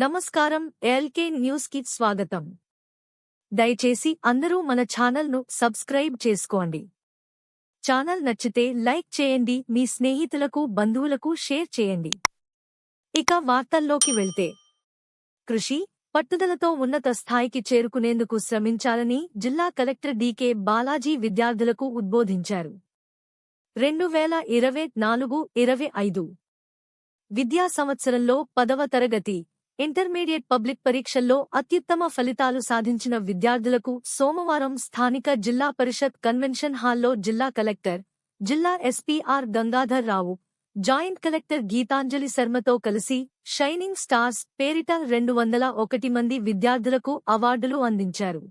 నమస్కారం ఎల్కే న్యూస్కి స్వాగతం. దయచేసి అందరూ మన ఛానల్ను సబ్స్క్రైబ్ చేసుకోండి. ఛానల్ నచ్చితే లైక్ చేయండి మీ స్నేహితులకు బంధువులకు షేర్ చేయండి. ఇక వార్తల్లోకి వెళ్తే. కృషి పట్టుదలతో ఉన్నత స్థాయికి చేరుకునేందుకు శ్రమించాలని జిల్లా కలెక్టర్ డీకే బాలాజీ విద్యార్థులకు ఉద్బోధించారు. రెండు వేల ఇరవై నాలుగు ఇరవై ఐదు. విద్యా సంవత్సరంలో పదవ తరగతి. ఇంటర్మీడియట్ పబ్లిక్ పరీక్షల్లో అత్యుత్తమ ఫలితాలు సాధించిన విద్యార్థులకు సోమవారం స్థానిక జిల్లా పరిషత్ కన్వెన్షన్ హాల్లో జిల్లా కలెక్టర్ జిల్లా SP R Gangadhar Rao joint collector Geetanjali శర్మతో కలిసి షైనింగ్ స్టార్స్ పేరిట రెండు వందల ఒకటి మంది విద్యార్థులకు అవార్డులు అందించారు.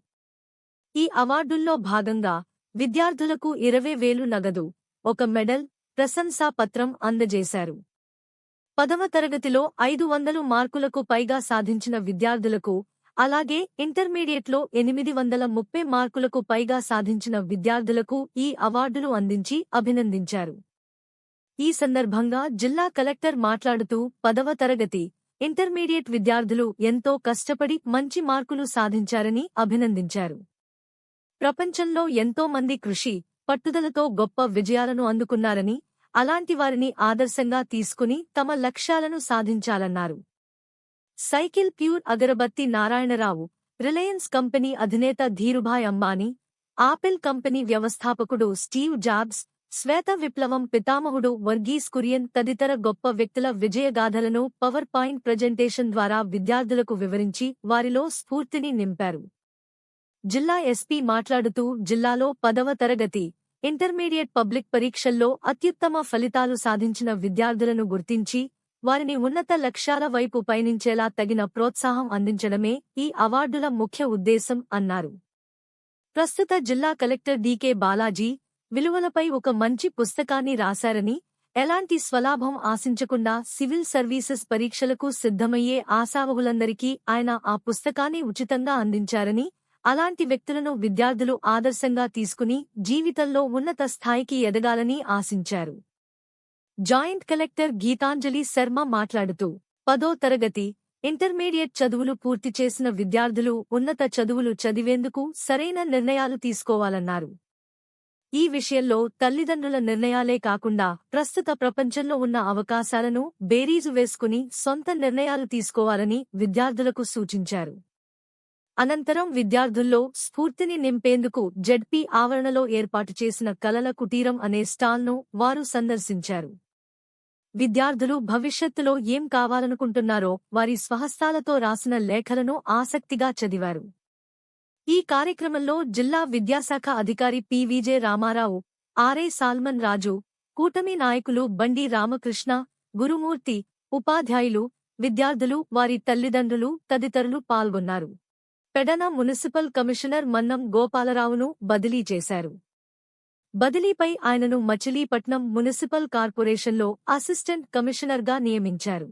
ఈ అవార్డుల్లో భాగంగా విద్యార్థులకు ఇరవై వేలు నగదు ఒక మెడల్ ప్రశంసా పత్రం అందజేశారు. పదవ తరగతిలో ఐదు వందలు మార్కులకు పైగా సాధించిన విద్యార్థులకు అలాగే ఇంటర్మీడియట్లో ఎనిమిది వందల ముప్పై మార్కులకు పైగా సాధించిన విద్యార్థులకు ఈ అవార్డులు అందించి అభినందించారు. ఈ సందర్భంగా జిల్లా కలెక్టర్ మాట్లాడుతూ పదవ తరగతి ఇంటర్మీడియట్ విద్యార్థులు ఎంతో కష్టపడి మంచి మార్కులు సాధించారని అభినందించారు. ప్రపంచంలో ఎంతో మంది కృషి పట్టుదలతో గొప్ప విజయాలను అందుకున్నారని అలాంటి వారిని ఆదర్శంగా తీసుకుని తమ లక్ష్యాలను సాధించాలన్నారు. సైకిల్ ప్యూర్ అగరబత్తి నారాయణరావు రిలయన్స్ కంపెనీ అధినేత ధీరుభాయ్ అంబానీ ఆపిల్ కంపెనీ వ్యవస్థాపకుడు స్టీవ్ జాబ్స్ శ్వేత విప్లవం పితామహుడు వర్గీస్ కురియన్ తదితర గొప్ప వ్యక్తుల విజయగాథలను పవర్ పాయింట్ ప్రజెంటేషన్ ద్వారా విద్యార్థులకు వివరించి వారిలో స్ఫూర్తిని నింపారు. జిల్లా ఎస్పీ మాట్లాడుతూ జిల్లాలో పదవ తరగతి ఇంటర్మీడియట్ పబ్లిక్ పరీక్షల్లో అత్యుత్తమ ఫలితాలు సాధించిన విద్యార్థులను గుర్తించి వారిని ఉన్నత లక్ష్యాల వైపు పయనించేలా తగిన ప్రోత్సాహం అందించడమే ఈ అవార్డుల ముఖ్య ఉద్దేశం అన్నారు. ప్రస్తుత జిల్లా కలెక్టర్ డీకే బాలాజీ విలువలపై ఒక మంచి పుస్తకాన్ని రాశారని ఎలాంటి స్వలాభం ఆశించకుండా సివిల్ సర్వీసెస్ పరీక్షలకు సిద్ధమయ్యే ఆశావహులందరికీ ఆయన ఆ పుస్తకాన్ని ఉచితంగా అందించారని అలాంటి వ్యక్తులను విద్యార్థులు ఆదర్శంగా తీసుకుని జీవితంలో ఉన్నత స్థాయికి ఎదగాలని ఆశించారు. జాయింట్ కలెక్టర్ గీతాంజలి శర్మ మాట్లాడుతూ పదో తరగతి ఇంటర్మీడియట్ చదువులు పూర్తి చేసిన విద్యార్థులు ఉన్నత చదువులు చదివేందుకు సరైన నిర్ణయాలు తీసుకోవాలన్నారు. ఈ విషయంలో తల్లిదండ్రుల నిర్ణయాలే కాకుండా ప్రస్తుత ప్రపంచంలో ఉన్న అవకాశాలను బేరీజు వేసుకుని సొంత నిర్ణయాలు తీసుకోవాలని విద్యార్థులకు సూచించారు. అనంతరం విద్యార్థుల్లో స్ఫూర్తిని నింపేందుకు జడ్పీ ఆవరణలో ఏర్పాటు చేసిన కలల కుటీరం అనే స్టాల్ను వారు సందర్శించారు. విద్యార్థులు భవిష్యత్తులో ఏం కావాలనుకుంటున్నారో వారి స్వహస్తాలతో రాసిన లేఖలను ఆసక్తిగా చదివారు. ఈ కార్యక్రమంలో జిల్లా విద్యాశాఖ అధికారి PVJ Ramarao RA Solomon Raju కూటమి నాయకులు బండి రామకృష్ణ గురుమూర్తి ఉపాధ్యాయులు విద్యార్థులు వారి తల్లిదండ్రులు తదితరులు పాల్గొన్నారు. పెడన మున్సిపల్ కమిషనర్ మన్నం గోపాలరావును బదిలీ చేశారు. బదిలీపై ఆయనను మచిలీపట్నం మున్సిపల్ కార్పొరేషన్లో అసిస్టెంట్ కమిషనర్గా నియమించారు.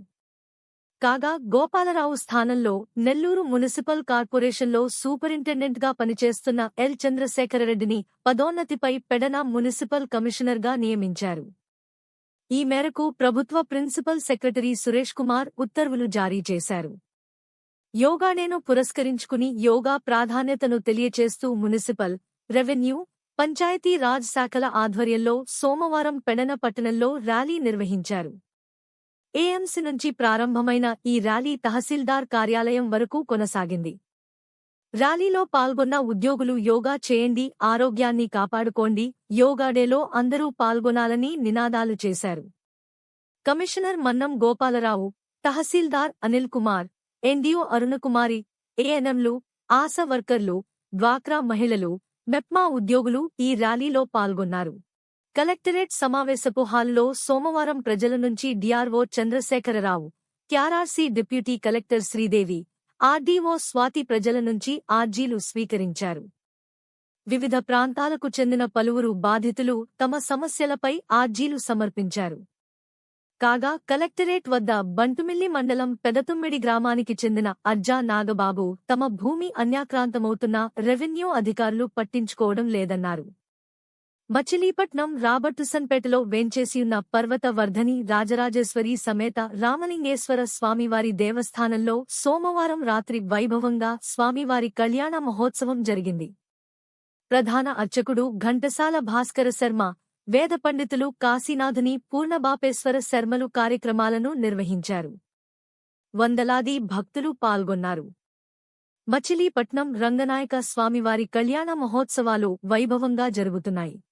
కాగా గోపాలరావు స్థానంలో నెల్లూరు మున్సిపల్ కార్పొరేషన్లో సూపరింటెండెంట్గా పనిచేస్తున్న ఎల్. చంద్రశేఖరరెడ్డిని పదోన్నతిపై పెడన మున్సిపల్ కమిషనర్గా నియమించారు. ఈ మేరకు ప్రభుత్వ ప్రిన్సిపల్ సెక్రటరీ సురేష్ కుమార్ ఉత్తర్వులు జారీ చేశారు. యోగాడేను పురస్కరించుకుని యోగా ప్రాధాన్యతను తెలియచేస్తూ మున్సిపల్ రెవెన్యూ పంచాయతీ రాజ్ శాఖల ఆధ్వర్యంలో సోమవారం పెడన పట్టణంలో ర్యాలీ నిర్వహించారు. ఏఎంసీ నుంచి ప్రారంభమైన ఈ ర్యాలీ తహసీల్దార్ కార్యాలయం వరకు కొనసాగింది. ర్యాలీలో పాల్గొన్న ఉద్యోగులు యోగా చేయండి ఆరోగ్యాన్ని కాపాడుకోండి యోగాడేలో అందరూ పాల్గొనాలని నినాదాలు చేశారు. కమిషనర్ మన్నం గోపాలరావు తహసీల్దార్ అనిల్ కుమార్ ఎన్డీఓ అరుణకుమారి ఏఎన్ఎంలు ఆశా వర్కర్లు డ్వాక్రా మహిళలు మెప్మా ఉద్యోగులు ఈ ర్యాలీలో పాల్గొన్నారు. కలెక్టరేట్ సమావేశపు హాల్లో సోమవారం ప్రజల నుంచి DRO Chandrasekhararao క్యారార్సీ deputy collector Sridevi RDO Swathi ప్రజల నుంచి ఆర్జీలు స్వీకరించారు. వివిధ ప్రాంతాలకు చెందిన పలువురు బాధితులు తమ సమస్యలపై ఆర్జీలు సమర్పించారు. కాగా కలెక్టరేట్ వద్ద బంటుమిల్లి మండలం పెదతుమ్మిడి గ్రామానికి చెందిన అర్జా నాగబాబు తమ భూమి అన్యాక్రాంతమవుతున్నా రెవెన్యూ అధికారులు పట్టించుకోవడం లేదన్నారు. మచిలీపట్నం రాబర్టుసన్పేటలో వేంచేసియున్న పర్వత వర్ధని రాజరాజేశ్వరి సమేత రామలింగేశ్వర స్వామివారి దేవస్థానంలో సోమవారం రాత్రి వైభవంగా స్వామివారి కళ్యాణ మహోత్సవం జరిగింది. ప్రధాన అర్చకుడు ఘంటసాల భాస్కర శర్మ వేద పండితులు కాశీనాథుని పూర్ణబాపేశ్వర శర్మలు కార్యక్రమాలను నిర్వహించారు. వందలాది భక్తులు పాల్గొన్నారు. మచిలీపట్నం రంగనాయక స్వామివారి కళ్యాణ మహోత్సవాలు వైభవంగా జరుగుతున్నాయి.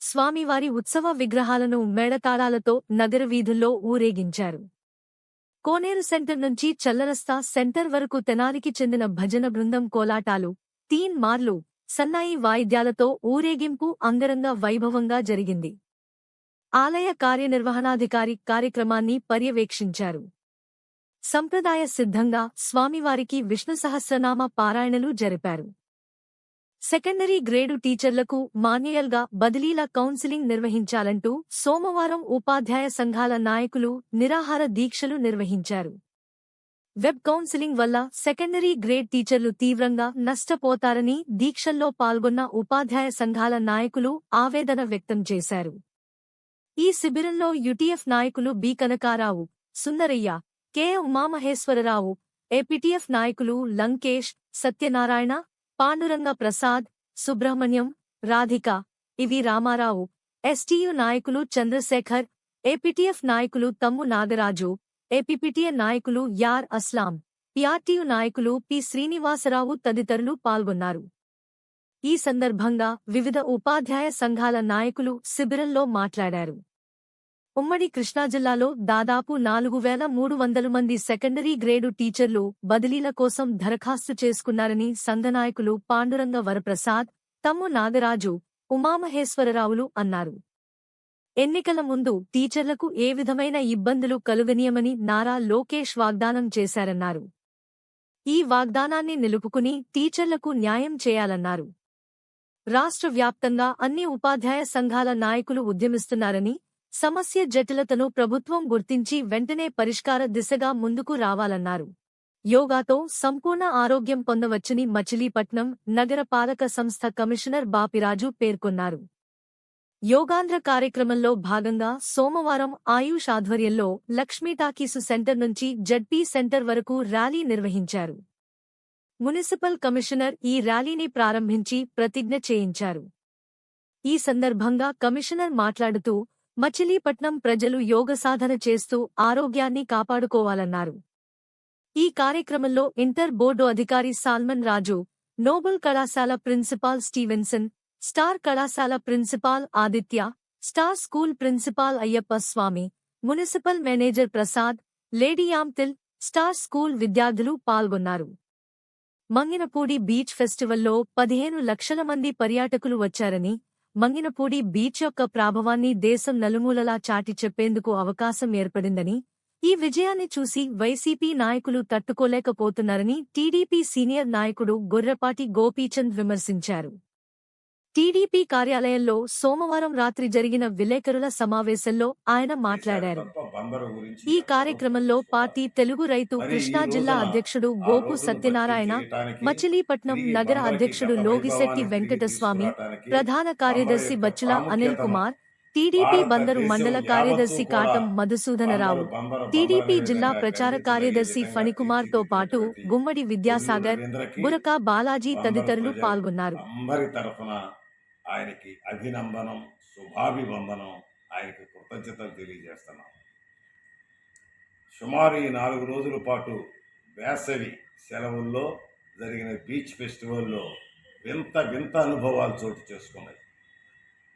స్వామివారి ఉత్సవ విగ్రహాలను మేడతాళాలతో నగర వీధుల్లో ఊరేగించారు. కోనేరు సెంటర్ నుంచి చల్లరస్తా సెంటర్ వరకు తెనాలికి చెందిన భజన బృందం కోలాటాలు తీన్ మార్లు సన్నాయి వాయిద్యాలతో ఊరేగింపు అంగరంగ వైభవంగా జరిగింది. ఆలయ కార్యనిర్వహణాధికారి కార్యక్రమాన్ని పర్యవేక్షించారు. సంప్రదాయ సిద్ధంగా స్వామివారికి విష్ణు సహస్రనామ పారాయణలు జరిపారు. సెకండరీ గ్రేడు టీచర్లకు మాన్యుయల్గా బదిలీల కౌన్సిలింగ్ నిర్వహించాలంటూ సోమవారం ఉపాధ్యాయ సంఘాల నాయకులు నిరాహార దీక్షలు నిర్వహించారు. వెబ్ కౌన్సిలింగ్ వల్ల సెకండరీ గ్రేడ్ టీచర్లు తీవ్రంగా నష్టపోతారని దీక్షల్లో పాల్గొన్న ఉపాధ్యాయ సంఘాల నాయకులు ఆవేదన వ్యక్తం చేశారు. ఈ శిబిరంలో యుటిఎఫ్ నాయకులు B. Kanakarao Sundaraiah K. Umamaheswararao APTF నాయకులు లంకేష్ సత్యనారాయణ పాండురంగ ప్రసాద్ సుబ్రహ్మణ్యం రాధిక ఇవి రామారావు ఎస్టీయు నాయకులు చంద్రశేఖర్ ఏపీటీఎఫ్ నాయకులు తమ్ము నాగరాజు ఏపీపీటీఏ నాయకులు యార్ అస్లాం పిఆర్టీయు నాయకులు పి శ్రీనివాసరావు తదితరులు పాల్గొన్నారు. ఈ సందర్భంగా వివిధ ఉపాధ్యాయ సంఘాల నాయకులు శిబిరంలో మాట్లాడారు. ఉమ్మడి కృష్ణా జిల్లాలో దాదాపు నాలుగు వేల మూడు వందల మంది సెకండరీ గ్రేడు టీచర్లు బదిలీల కోసం దరఖాస్తు చేసుకున్నారని సంఘనాయకులు పాండురంగ వరప్రసాద్ తమ్ము నాగరాజు ఉమామహేశ్వరరావులు అన్నారు. ఎన్నికల ముందు టీచర్లకు ఏ విధమైన ఇబ్బందులు కలుగనీయమని నారా లోకేష్ వాగ్దానం చేశారన్నారు. ఈ వాగ్దానాన్ని నిలుపుకుని టీచర్లకు న్యాయం చేయాలన్నారు. రాష్ట్ర వ్యాప్తంగా అన్ని ఉపాధ్యాయ సంఘాల నాయకులు ఉద్యమిస్తున్నారని సమస్య జటిలతను ప్రభుత్వం గుర్తించి వెంటనే పరిష్కార దిశగా ముందుకు రావాలన్నారు. యోగాతో సంపూర్ణ ఆరోగ్యం పొందవచ్చని మచిలీపట్నం నగర పాలక సంస్థ కమిషనర్ బాపిరాజు పేర్కొన్నారు. యోగాంధ్ర కార్యక్రమంలో భాగంగా సోమవారం ఆయుష్ ఆధ్వర్యంలో లక్ష్మీ టాకీసు సెంటర్ నుంచి జడ్పీ సెంటర్ వరకు ర్యాలీ నిర్వహించారు. మున్సిపల్ కమిషనర్ ఈ ర్యాలీని ప్రారంభించి ప్రతిజ్ఞ చేయించారు. ఈ సందర్భంగా కమిషనర్ మాట్లాడుతూ మచిలీపట్నం ప్రజలు యోగ సాధన చేస్తూ ఆరోగ్యాన్ని కాపాడుకోవాలన్నారు. ఈ కార్యక్రమంలో ఇంటర్ బోర్డు అధికారి సాల్మన్ రాజు నోబెల్ కళాశాల ప్రిన్సిపాల్ స్టీవెన్సన్ స్టార్ కళాశాల principal Aditya star school principal Ayyappa Swamy municipal manager Prasad lady యామ్తిల్ star school విద్యార్థులు పాల్గొన్నారు. మంగినపూడి బీచ్ ఫెస్టివల్లో పదిహేను లక్షల మంది పర్యాటకులు వచ్చారని మంగినపూడి బీచ్ యొక్క ప్రాభవాన్ని దేశం నలుమూలలా చాటి చెప్పేందుకు అవకాశం ఏర్పడిందని ఈ విజయాన్ని చూసి వైసీపీ నాయకులు తట్టుకోలేకపోతున్నారని టీడీపీ సీనియర్ నాయకుడు గొర్రపాటి గోపీచంద్ విమర్శించారు. టీడీపీ కార్యాలయంలో సోమవారం రాత్రి జరిగిన విలేకరుల సమావేశంలో ఆయన మాట్లాడారు. ఈ కార్యక్రమంలో పార్టీ తెలుగు రైతు కృష్ణా జిల్లా అధ్యక్షుడు గోపు సత్యనారాయణ మచిలీపట్నం నగర అధ్యక్షుడు లోగిశెట్టి వెంకటస్వామి ప్రధాన కార్యదర్శి బచ్చుల అనిల్ కుమార్ టీడీపీ బందరు మండల కార్యదర్శి కాటం మధుసూదనరావు టీడీపీ జిల్లా ప్రచార కార్యదర్శి ఫణికుమార్తో పాటు గుమ్మడి విద్యాసాగర్ బురకా బాలాజీ తదితరులు పాల్గొన్నారు. ఆయనకి అభినందనం శుభాభివందనం ఆయనకి కృతజ్ఞతలు తెలియజేస్తున్నాం. సుమారు ఈ నాలుగు రోజుల పాటు వేసవి సెలవుల్లో జరిగిన బీచ్ ఫెస్టివల్లో వింత వింత అనుభవాలు చోటు చేసుకున్నాయి.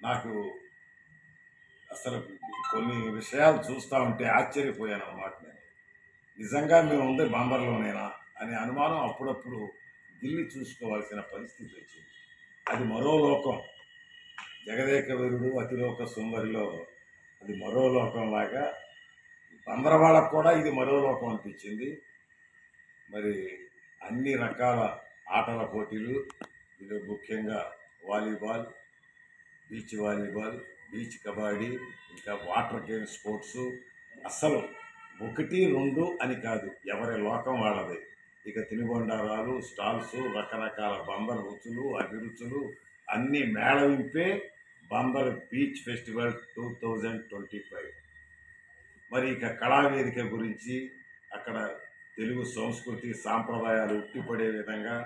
నాకు అసలు కొన్ని విషయాలు చూస్తూ ఉంటే ఆశ్చర్యపోయాను అన్నమాట నేను. నిజంగా మేము ఉంది బాంబర్లోనేనా అనే అనుమానం అప్పుడప్పుడు గిల్లి చూసుకోవాల్సిన పరిస్థితి వచ్చింది. అది మరో లోకం. జగదేక వీరుడు అతిలోక సుందరిలో అది మరో లోకం లాగా వాళ్ళకు కూడా ఇది మరో లోకం అనిపించింది. మరి అన్ని రకాల ఆటల పోటీలు ఇది ముఖ్యంగా volleyball beach volleyball beach kabaddi ఇంకా వాటర్ గేమ్ స్పోర్ట్స్. అస్సలు ఒకటి రెండు అని కాదు ఎవరి లోకం వాళ్ళది. ఇక తినుబండారాలు స్టాల్స్ రకరకాల బందర్ రుచులు అభిరుచులు అన్నీ మేళవింపే Bandar beach festival two thousand twenty five. మరి ఇక కళావేదిక గురించి అక్కడ తెలుగు సంస్కృతి సాంప్రదాయాలు ఉట్టిపడే విధంగా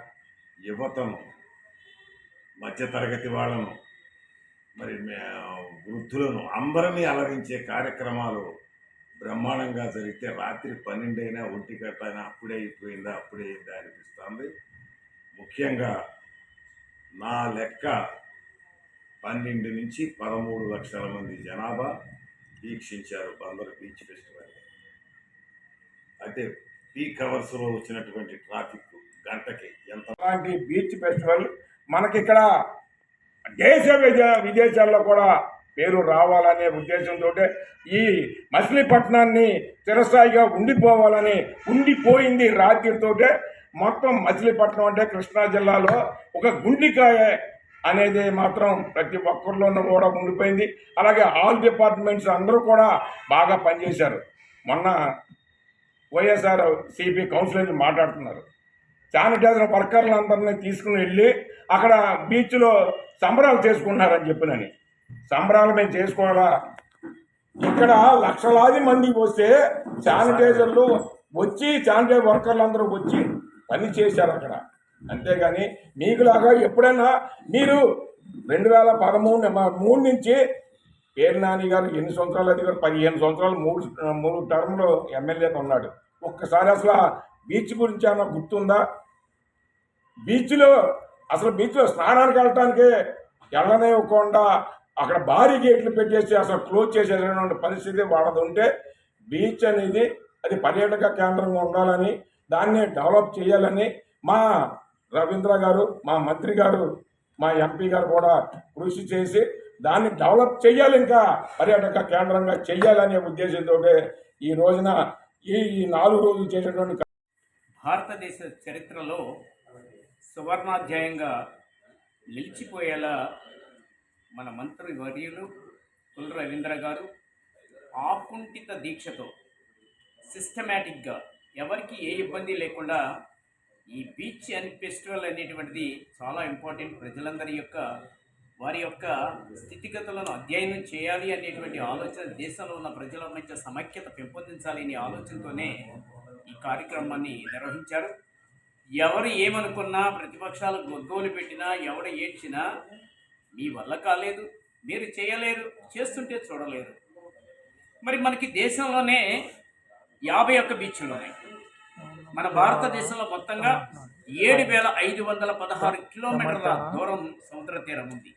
యువతను మధ్యతరగతి వాళ్ళను మరి వృద్ధులను అందరినీ అలరించే కార్యక్రమాలు బ్రహ్మాండంగా జరిగితే రాత్రి పన్నెండైనా ఒంటి గంట అయినా అప్పుడే అయిపోయిందా అప్పుడే అయిందా అనిపిస్తుంది. ముఖ్యంగా నా లెక్క పన్నెండు నుంచి పదమూడు లక్షల మంది జనాభా వీక్షించారు బందర్ బీచ్ ఫెస్టివల్. అంటే పీక్ అవర్స్లో వచ్చినటువంటి ట్రాఫిక్ గంటకి ఎంత? అలాంటి బీచ్ ఫెస్టివల్ మనకి ఇక్కడ దేశ విదేశాల్లో కూడా పేరు రావాలనే ఉద్దేశంతో ఈ మచిలీపట్నాన్ని చిరస్థాయిగా ఉండిపోవాలని ఉండిపోయింది రాత్రితోటే మొత్తం మచిలీపట్నం అంటే కృష్ణా జిల్లాలో ఒక గుండికాయ అనేది మాత్రం ప్రతి ఒక్కరిలోనూ కూడా ఉండిపోయింది. అలాగే ఆల్ డిపార్ట్మెంట్స్ అందరూ కూడా బాగా పనిచేశారు. మొన్న వైఎస్ఆర్ సిపి కౌన్సిలర్ మాట్లాడుతున్నారు. శానిటైజర్ వర్కర్లందరినీ తీసుకుని వెళ్ళి అక్కడ బీచ్లో సంబరాలు చేసుకుంటున్నారని చెప్పినని. సంబరాలు మేము చేసుకోవాలా? ఇక్కడ లక్షలాది మంది వస్తే శానిటైజర్లు వచ్చి శానిటైజర్ వర్కర్లు అందరూ వచ్చి పని చేశారు అక్కడ. అంతేగాని మీకులాగా ఎప్పుడైనా మీరు రెండు వేల పదమూడు మూడు నుంచి పేరు నాని గారు ఎన్ని సంవత్సరాలు అది గారు? పదిహేను సంవత్సరాలు మూడు మూడు టర్మ్లో ఎమ్మెల్యేగా ఉన్నాడు. ఒక్కసారి అసలు ఆ బీచ్ గురించి ఏమైనా గుర్తుందా? బీచ్లో అసలు బీచ్లో స్నానానికి వెళ్ళటానికి వెళ్ళనివ్వకుండా అక్కడ భారీ గేట్లు పెట్టేసి అసలు క్లోజ్ చేసేటువంటి పరిస్థితి వాళ్ళది ఉంటే బీచ్ అనేది అది పర్యాటక కేంద్రంగా ఉండాలని దాన్ని డెవలప్ చేయాలని మా రవీంద్ర గారు మా మంత్రి గారు మా ఎంపీ గారు కూడా కృషి చేసి దాన్ని డెవలప్ చేయాలి ఇంకా. పర్యాటక కేంద్రంగా చేయాలనే ఉద్దేశంతో ఈ రోజున ఈ నాలుగు రోజులు చేసినటువంటి భారతదేశ చరిత్రలో సువర్ణాధ్యాయంగా నిలిచిపోయేలా మన మంత్రి వర్యులు కుల రవీంద్ర గారు ఆకుంఠిత దీక్షతో సిస్టమేటిక్గా ఎవరికి ఏ ఇబ్బంది లేకుండా ఈ బీచ్ అండ్ ఫెస్టివల్ అనేటువంటిది చాలా ఇంపార్టెంట్ ప్రజలందరి యొక్క వారి యొక్క స్థితిగతులను అధ్యయనం చేయాలి అనేటువంటి ఆలోచన దేశంలో ఉన్న ప్రజల మధ్య సమైక్యత పెంపొందించాలి అనే ఆలోచనతోనే ఈ కార్యక్రమాన్ని నిర్వహించారు. ఎవరు ఏమనుకున్నా ప్రతిపక్షాలు గొగ్గోలు పెట్టినా ఎవడు ఏడ్చినా మీ వల్ల కాలేదు. మీరు చేయలేరు చేస్తుంటే చూడలేరు. మరి మనకి దేశంలోనే యాభై ఒక్క బీచ్లు ఉన్నాయి. మన భారతదేశంలో మొత్తంగా ఏడు వేల ఐదు వందల పదహారు కిలోమీటర్ల దూరం సముద్ర తీరం ఉంది.